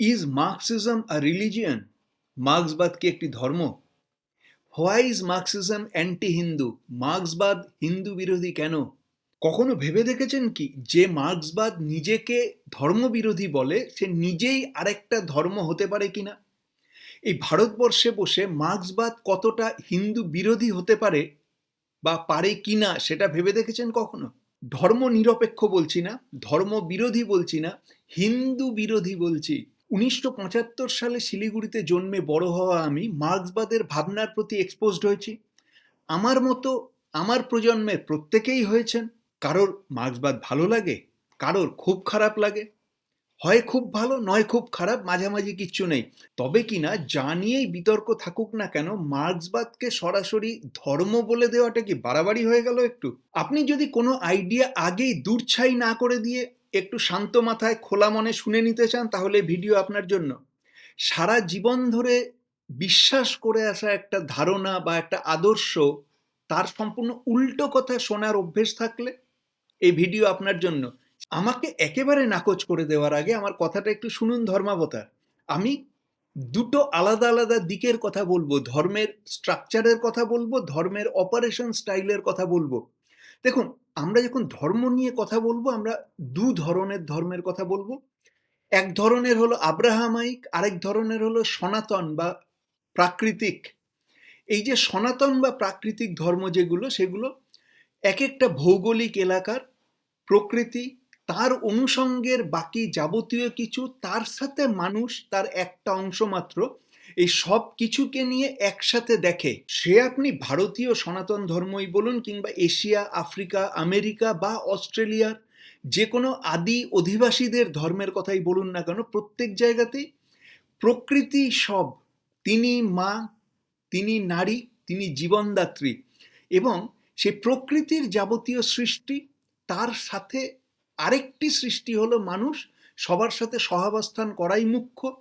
Is Marxism a religion মার্ক্সবাদ কি একটি ধর্ম? Why is Marxism anti Hindu মার্ক্সবাদ Hindu বিরোধী কেন? কখনো ভেবে দেখেছেন কি যে মার্ক্সবাদ নিজেকে ধর্মবিরোধী বলে সে নিজেই আরেকটা ধর্ম হতে পারে কিনা? এই ভারতবর্ষে বসে মার্ক্সবাদ কতটা হিন্দু বিরোধী হতে পারে বা পারে কি না সেটা ভেবে দেখেছেন কখনো? ধর্ম নিরপেক্ষ বলছি না ধর্ম বিরোধী বলছি না হিন্দু বিরোধী বলছি। উনিশশো পঁচাত্তর সালে শিলিগুড়িতে জন্মে বড় হওয়া আমি মার্ক্সবাদের ভাবনার প্রতি এক্সপোজড হয়েছি। আমার মতো আমার প্রজন্মের প্রত্যেকেই হয়েছেন। কারোর মার্ক্সবাদ ভালো লাগে, কারোর খুব খারাপ লাগে। হয় খুব ভালো, নয় খুব খারাপ, মাঝামাঝি কিচ্ছু নেই। তবে কিনা যা নিয়েই বিতর্ক থাকুক না কেন, মার্ক্সবাদকে সরাসরি ধর্ম বলে দেওয়াটা কি বাড়াবাড়ি হয়ে গেল একটু? আপনি যদি কোনো আইডিয়া আগেই দূরছাই না করে দিয়ে একটু শান্ত মাথায়, খোলা মনে শুনে নিতে চান, তাহলে ভিডিও আপনার জন্য। সারা জীবন ধরে বিশ্বাস করে আসা একটা ধারণা বা একটা আদর্শ, তার সম্পূর্ণ উল্টো কথা শোনার অভ্যেস থাকলে এই ভিডিও আপনার জন্য। আমাকে একেবারে নাকচ করে দেওয়ার আগে আমার কথাটা একটু শুনুন ধর্মাবতার। আমি দুটো আলাদা আলাদা দিকের কথা বলব, ধর্মের স্ট্রাকচারের কথা বলব, ধর্মের অপারেশন স্টাইলের কথা বলব। দেখুন আমরা যখন ধর্ম নিয়ে কথা বলব, আমরা দু ধরনের ধর্মের কথা বলব। এক ধরনের হলো আব্রাহামাইক, আরেক ধরনের হলো সনাতন বা প্রাকৃতিক। এই যে সনাতন বা প্রাকৃতিক ধর্ম যেগুলো, সেগুলো এক একটা ভৌগোলিক এলাকার প্রকৃতি, তার অনুষঙ্গের বাকি যাবতীয় কিছু, তার সাথে মানুষ, তার একটা অংশ মাত্র এই সব কিছুকে নিয়ে একসাথে দেখে সে আপনি ভারতীয় সনাতন ধর্মই বলুন কিংবা এশিয়া, আফ্রিকা, আমেরিকা বা অস্ট্রেলিয়ার যে কোনো আদি অধিবাসীদের ধর্মের কথাই বলুন না কেন, প্রত্যেক জায়গাতেই প্রকৃতি সব। তিনি মা, তিনি নারী, তিনি জীবনদাত্রী এবং সে প্রকৃতির যাবতীয় সৃষ্টি, তার সাথে আরেকটি সৃষ্টি হলো মানুষ, সবার সাথে সহাবস্থান করাই মুখ্য।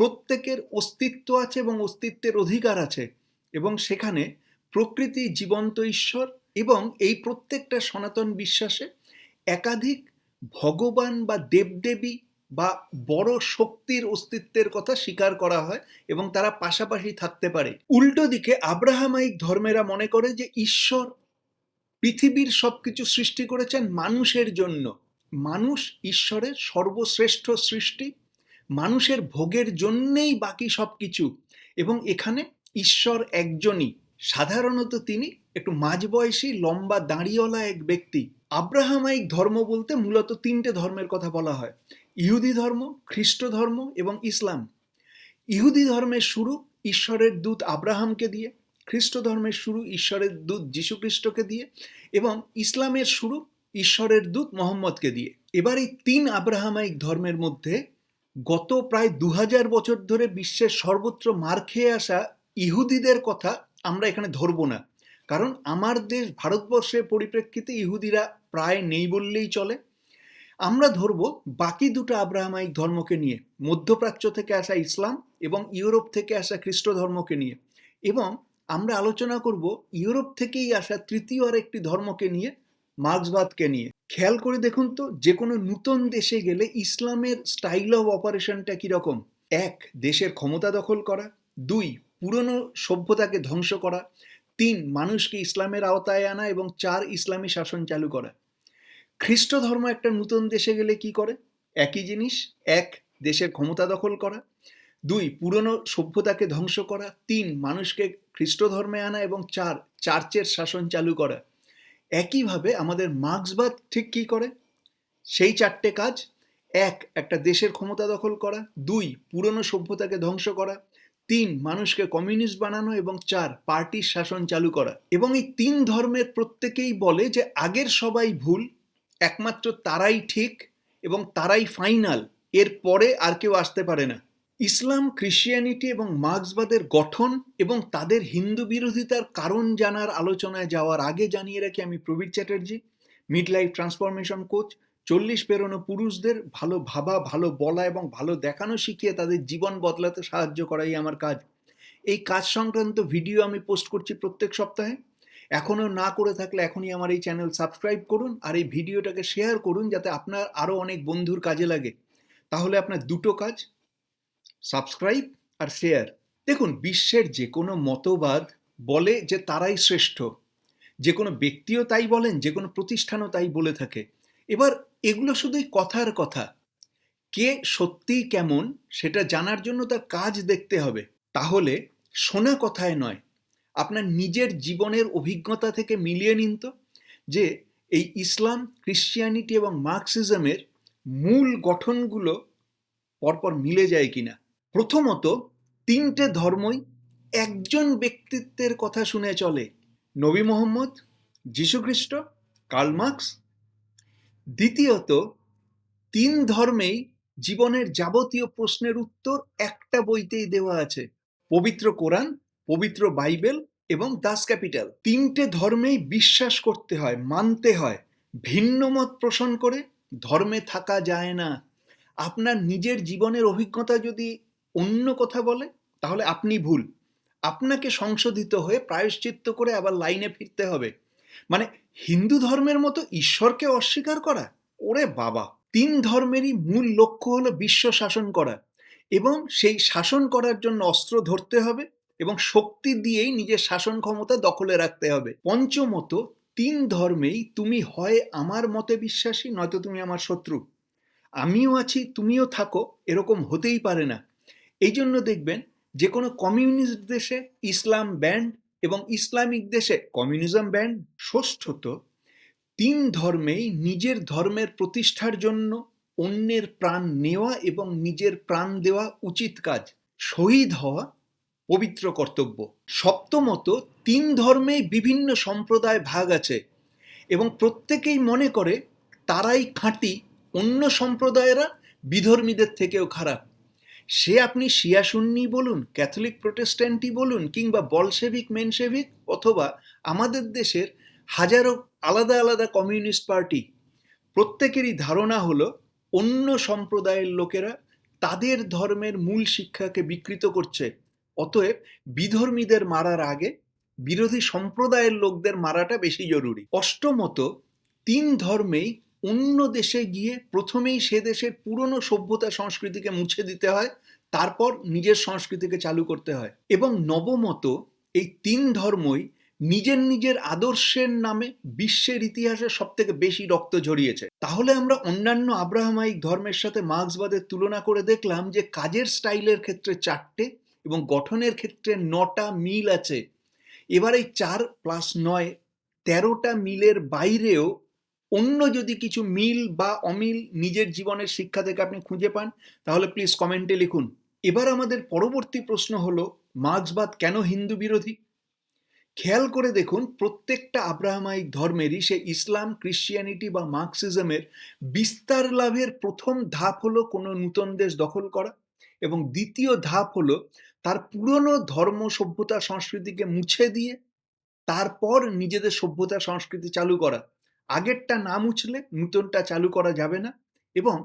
প্রত্যেকের অস্তিত্ব আছে এবং অস্তিত্বের অধিকার আছে। এবং সেখানে প্রকৃতি জীবন্ত ঈশ্বর এবং এই প্রত্যেকটা সনাতন বিশ্বাসে একাধিক ভগবান বা দেবদেবী বা বড় শক্তির অস্তিত্বের কথা স্বীকার করা হয় এবং তারা পাশাপাশি থাকতে পারে। উল্টো দিকে আব্রাহামাইক ধর্মেরা মনে করে যে ঈশ্বর পৃথিবীর সবকিছু সৃষ্টি করেছেন মানুষের জন্য। মানুষ ঈশ্বরের সর্বশ্রেষ্ঠ সৃষ্টি মানুষের ভোগের জন্যেই বাকি সব কিছু এবং এখানে ঈশ্বর একজনই। সাধারণত তিনি একটু মাঝবয়সী, লম্বা দাঁড়িয়েওয়ালা এক ব্যক্তি। আব্রাহামাইক ধর্ম বলতে মূলত তিনটে ধর্মের কথা বলা হয়। ইহুদি ধর্ম, খ্রিস্ট ধর্ম এবং ইসলাম। ইহুদি ধর্মের শুরু ঈশ্বরের দূত আব্রাহামকে দিয়ে, খ্রিস্ট ধর্মের শুরু ঈশ্বরের দূত যীশুখ্রিস্টকে দিয়ে এবং ইসলামের শুরু ঈশ্বরের দূত মোহাম্মদকে দিয়ে। এবার এই তিন আব্রাহামাইক ধর্মের মধ্যে গত প্রায় দু হাজার বছর ধরে বিশ্বের সর্বত্র মার খেয়ে আসা ইহুদিদের কথা আমরা এখানে ধরবো না। কারণ আমার দেশ ভারতবর্ষের পরিপ্রেক্ষিতে ইহুদিরা প্রায় নেই বললেই চলে। আমরা ধরব বাকি দুটো আব্রাহামাইক ধর্মকে নিয়ে, মধ্যপ্রাচ্য থেকে আসা ইসলাম এবং ইউরোপ থেকে আসা খ্রিস্ট ধর্মকে নিয়ে। এবং আমরা আলোচনা করব ইউরোপ থেকেই আসা তৃতীয় আর একটি ধর্মকে নিয়ে মার্ক্সবাদকে নিয়ে। খেয়াল করে দেখুন তো, যে কোনো নূতন দেশে গেলে ইসলামের স্টাইল অফ অপারেশনটা কীরকম? এক, দেশের ক্ষমতা দখল করা। দুই, পুরনো সভ্যতাকে ধ্বংস করা। তিন, মানুষকে ইসলামের আওতায় আনা এবং চার, ইসলামী শাসন চালু করা। খ্রিস্ট ধর্ম একটা নূতন দেশে গেলে কি করে? একই জিনিস। এক, দেশের ক্ষমতা দখল করা। দুই, পুরনো সভ্যতাকে ধ্বংস করা। তিন, মানুষকে খ্রিস্ট ধর্মে আনা এবং চার, চার্চের শাসন চালু করা। একইভাবে আমাদের মার্ক্সবাদ ঠিক কী করে? সেই চারটে কাজ। এক, একটা দেশের ক্ষমতা দখল করা। দুই, পুরনো সভ্যতাকে ধ্বংস করা। তিন, মানুষকে কমিউনিস্ট বানানো। এবং চার, পার্টির শাসন চালু করা। এবং এই তিন ধর্মের প্রত্যেকেই বলে যে আগের সবাই ভুল, একমাত্র তারাই ঠিক এবং তারাই ফাইনাল। এর পরে আর কেউ আসতে পারে না। ইসলাম ক্রিশ্চিয়ানিটি এবং মার্ক্সবাদের গঠন এবং তাদের হিন্দু বিরোধিতার কারণ জানার আলোচনায় যাওয়ার আগে জানিয়ে রাখি আমি Prabir Chatterjee mid life transformation coach চল্লিশ পেরোনো পুরুষদের ভালো ভাবা, ভালো বলা এবং ভালো দেখানো শিখিয়ে তাদের জীবন বদলাতে সাহায্য করাই আমার কাজ। এই কাজ সংক্রান্ত ভিডিও আমি পোস্ট করছি প্রত্যেক সপ্তাহে। এখনও না করে থাকলে এখনই আমার এই চ্যানেল সাবস্ক্রাইব করুন আর এই ভিডিওটাকে শেয়ার করুন যাতে আপনার আরও অনেক বন্ধুর কাজে লাগে। তাহলে আপনার দুটো কাজ সাবস্ক্রাইব আর শেয়ার। দেখুন, বিশ্বের যে কোনো মতবাদ বলে যে তারাই শ্রেষ্ঠ। যে কোনো ব্যক্তিও তাই বলেন যে কোনো প্রতিষ্ঠানও তাই বলে থাকে। এবার এগুলো শুধুই কথার কথা। কে সত্যিই কেমন সেটা জানার জন্য তার কাজ দেখতে হবে। তাহলে শোনা কথায় নয়। আপনার নিজের জীবনের অভিজ্ঞতা থেকে মিলিয়ে নিন তো, যে এই ইসলাম, ক্রিশ্চিয়ানিটি এবং মার্কসিজমের মূল গঠনগুলো পরপর মিলে যায় কিনা। প্রথমত তিনটে ধর্মই একজন ব্যক্তিত্বের কথা শুনে চলে। নবী মোহাম্মদ যীশুখ্রিস্ট কার্ল মার্কস। দ্বিতীয়ত, তিন ধর্মেই জীবনের যাবতীয় প্রশ্নের উত্তর একটা বইতেই দেওয়া আছে। পবিত্র কোরআন, পবিত্র বাইবেল এবং দাস ক্যাপিটাল। তিনটে ধর্মেই বিশ্বাস করতে হয়, মানতে হয়। ভিন্ন মত পোষণ করে ধর্মে থাকা যায় না। আপনার নিজের জীবনের অভিজ্ঞতা যদি অন্য কথা বলে, তাহলে আপনি ভুল। আপনাকে সংশোধিত হয়ে প্রায়শ্চিত্ত করে আবার লাইনে ফিরতে হবে। মানে হিন্দু ধর্মের মতো ঈশ্বরকে অস্বীকার করা? ওরে বাবা! তিন ধর্মেরই মূল লক্ষ্য হলো বিশ্ব শাসন করা। এবং সেই শাসন করার জন্য অস্ত্র ধরতে হবে এবং শক্তি দিয়েই নিজের শাসন ক্ষমতা দখলে রাখতে হবে। পঞ্চমত, তিন ধর্মেই তুমি হয় আমার মতে বিশ্বাসী, নয়তো তুমি আমার শত্রু। আমিও আছি, তুমিও থাকো, এরকম হতেই পারে না। এই জন্য দেখবেন যে কোনো কমিউনিস্ট দেশে ইসলাম ব্যান্ড এবং ইসলামিক দেশে কমিউনিজম ব্যান্ড ষষ্ঠত তিন ধর্মেই নিজের ধর্মের প্রতিষ্ঠার জন্য অন্যের প্রাণ নেওয়া এবং নিজের প্রাণ দেওয়া উচিত কাজ। শহীদ হওয়া পবিত্র কর্তব্য। সপ্তমত, তিন ধর্মেই বিভিন্ন সম্প্রদায় ভাগ আছে এবং প্রত্যেকেই মনে করে তারাই খাঁটি, অন্য সম্প্রদায়েরা বিধর্মীদের থেকেও খারাপ। সে আপনি শিয়া সুন্নি বলুন, ক্যাথলিক প্রোটেস্ট্যান্টই বলুন, কিংবা বলসেভিক মেনসেভিক অথবা আমাদের দেশের হাজারো আলাদা আলাদা কমিউনিস্ট পার্টি, প্রত্যেকেরই ধারণা হলো অন্য সম্প্রদায়ের লোকেরা তাদের ধর্মের মূল শিক্ষাকে বিকৃত করছে। অতএব বিধর্মীদের মারার আগে বিরোধী সম্প্রদায়ের লোকদের মারাটা বেশি জরুরি। অষ্টমত তিন ধর্মেই অন্য দেশে গিয়ে প্রথমেই সে দেশের পুরনো সভ্যতা সংস্কৃতিকে মুছে দিতে হয়, তারপর নিজের সংস্কৃতিকে চালু করতে হয়। এবং নবমত, এই তিন ধর্মই নিজের নিজের আদর্শের নামে বিশ্বের ইতিহাসে সব থেকে বেশি রক্ত ঝরিয়েছে। তাহলে আমরা অন্যান্য আব্রাহামাইক ধর্মের সাথে মার্ক্সবাদের তুলনা করে দেখলাম যে কাজের স্টাইলের ক্ষেত্রে চারটে এবং গঠনের ক্ষেত্রে নটা মিল আছে। এবার এই চার প্লাস নয় তেরোটা মিলের বাইরেও অন্য যদি কিছু মিল বা অমিল নিজের জীবনের শিক্ষা থেকে আপনি খুঁজে পান, তাহলে প্লিজ কমেন্টে লিখুন। এবার আমাদের পরবর্তী প্রশ্ন হলো, মার্ক্সবাদ কেন হিন্দু বিরোধী? খেয়াল করে দেখুন, প্রত্যেকটা আব্রাহামাইক ধর্মেরই সে ইসলাম ক্রিশ্চিয়ানিটি বা মার্কসিজমের বিস্তার লাভের প্রথম ধাপ হলো কোনো নূতন দেশ দখল করা এবং দ্বিতীয় ধাপ হলো তার পুরনো ধর্ম সভ্যতা সংস্কৃতিকে মুছে দিয়ে তারপর নিজেদের সভ্যতা সংস্কৃতি চালু করা। আগেরটা না মুছলে নূতনটা চালু করা যাবে না এবং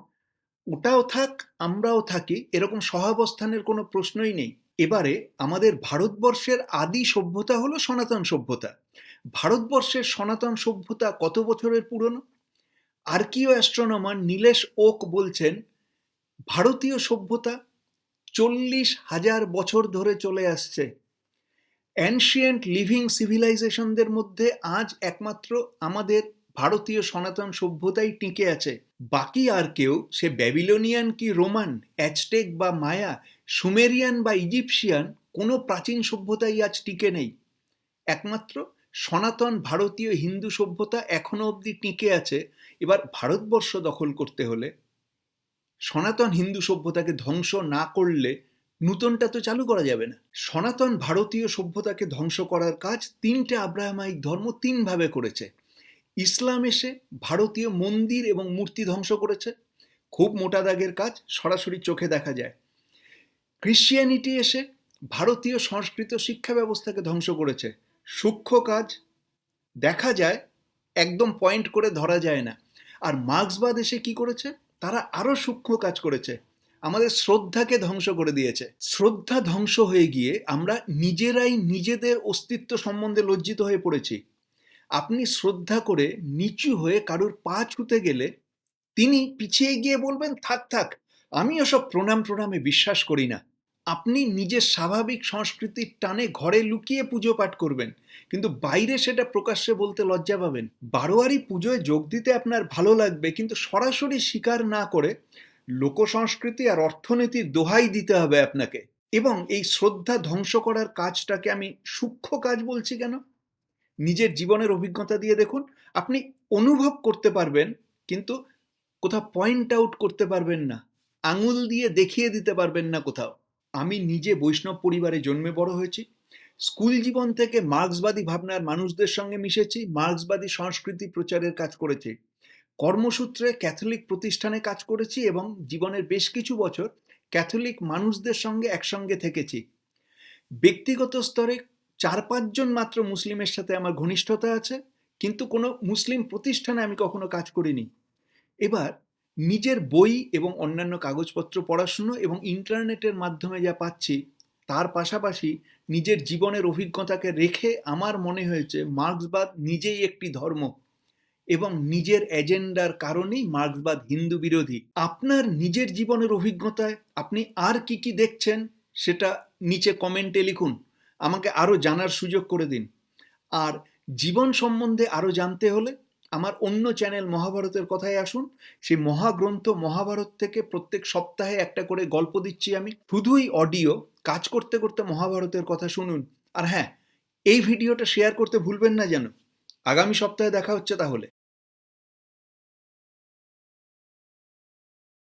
ওটাও থাক, আমরাও থাকি, এরকম সহাবস্থানের কোনো প্রশ্নই নেই। এবারে আমাদের ভারতবর্ষের আদি সভ্যতা হলো সনাতন সভ্যতা। ভারতবর্ষের সনাতন সভ্যতা কত বছরের পুরনো? আর্কিও অ্যাস্ট্রোনমার নীলেশ ওক বলছেন, ভারতীয় সভ্যতা চল্লিশ হাজার বছর ধরে চলে আসছে। অ্যানশিয়েন্ট লিভিং সিভিলাইজেশনদের মধ্যে আজ একমাত্র আমাদের ভারতীয় সনাতন সভ্যতাই টিকে আছে। বাকি আর কেউ, সে ব্যাবিলনিয়ান কি রোমান অ্যাচটেক বা মায়া, সুমেরিয়ান বা ইজিপশিয়ান, কোনো প্রাচীন সভ্যতাই আজ টিকে নেই। একমাত্র সনাতন ভারতীয় হিন্দু সভ্যতা এখনও অবধি টিকে আছে। এবার ভারতবর্ষ দখল করতে হলে সনাতন হিন্দু সভ্যতাকে ধ্বংস না করলে নূতনটা তো চালু করা যাবে না। সনাতন ভারতীয় সভ্যতাকে ধ্বংস করার কাজ তিনটে আব্রাহামাইক ধর্ম তিনভাবে করেছে। ইসলাম এসে ভারতীয় মন্দির এবং মূর্তি ধ্বংস করেছে। খুব মোটা দাগের কাজ সরাসরি চোখে দেখা যায়। ক্রিশ্চিয়ানিটি এসে ভারতীয় সংস্কৃত শিক্ষা ব্যবস্থাকে ধ্বংস করেছে। সূক্ষ্ম কাজ দেখা যায়, একদম পয়েন্ট করে ধরা যায় না। আর মার্ক্সবাদ এসে কি করেছে? তারা আরও সূক্ষ্ম কাজ করেছে। আমাদের শ্রদ্ধাকে ধ্বংস করে দিয়েছে। শ্রদ্ধা ধ্বংস হয়ে গিয়ে আমরা নিজেরাই নিজেদের অস্তিত্ব সম্বন্ধে লজ্জিত হয়ে পড়েছি। আপনি শ্রদ্ধা করে নিচু হয়ে কারোর পা ছুতে গেলে তিনি পিছিয়ে গিয়ে বলবেন, থাক থাক, আমি ওসব প্রণাম প্রণামে বিশ্বাস করি না। আপনি নিজের স্বাভাবিক সংস্কৃতির টানে ঘরে লুকিয়ে পুজো পাঠ করবেন, কিন্তু বাইরে সেটা প্রকাশ্যে বলতে লজ্জা পাবেন। বারোয়ারি পুজোয় যোগ দিতে আপনার ভালো লাগবে, কিন্তু সরাসরি স্বীকার না করে লোক সংস্কৃতি আর অর্থনীতির দোহাই দিতে হবে আপনাকে। এবং এই শ্রদ্ধা ধ্বংস করার কাজটাকে আমি সূক্ষ্ম কাজ বলছি কেন? নিজের জীবনের অভিজ্ঞতা দিয়ে দেখুন, আপনি অনুভব করতে পারবেন, কিন্তু কোথাও পয়েন্ট আউট করতে পারবেন না, আঙুল দিয়ে দেখিয়ে দিতে পারবেন না কোথাও। আমি নিজে বৈষ্ণব পরিবারে জন্মে বড় হয়েছি, স্কুল জীবন থেকে মার্ক্সবাদী ভাবনার মানুষদের সঙ্গে মিশেছি, মার্ক্সবাদী সংস্কৃতি প্রচারের কাজ করেছি, কর্মসূত্রে ক্যাথলিক প্রতিষ্ঠানে কাজ করেছি এবং জীবনের বেশ কিছু বছর ক্যাথলিক মানুষদের সঙ্গে একসঙ্গে থেকেছি। ব্যক্তিগত স্তরে চার পাঁচজন মাত্র মুসলিমের সাথে আমার ঘনিষ্ঠতা আছে, কিন্তু কোনো মুসলিম প্রতিষ্ঠানে আমি কখনো কাজ করিনি। এবার নিজের বই এবং অন্যান্য কাগজপত্র পড়াশুনো এবং ইন্টারনেটের মাধ্যমে যা পাচ্ছি, তার পাশাপাশি নিজের জীবনের অভিজ্ঞতাকে রেখে আমার মনে হয়েছে মার্ক্সবাদ নিজেই একটি ধর্ম এবং নিজের এজেন্ডার কারণেই মার্ক্সবাদ হিন্দু বিরোধী। আপনার নিজের জীবনের অভিজ্ঞতায় আপনি আর কি কি দেখছেন, সেটা নিচে কমেন্টে লিখুন। আমাকে আরও জানার সুযোগ করে দিন। আর জীবন সম্বন্ধে আরও জানতে হলে আমার অন্য চ্যানেল মহাভারতের কথায় আসুন। সেই মহাগ্রন্থ মহাভারত থেকে প্রত্যেক সপ্তাহে একটা করে গল্প দিচ্ছি আমি। শুধুই অডিও, কাজ করতে করতে মহাভারতের কথা শুনুন। আর হ্যাঁ এই ভিডিওটা শেয়ার করতে ভুলবেন না যেন। আগামী সপ্তাহে দেখা হচ্ছে তাহলে।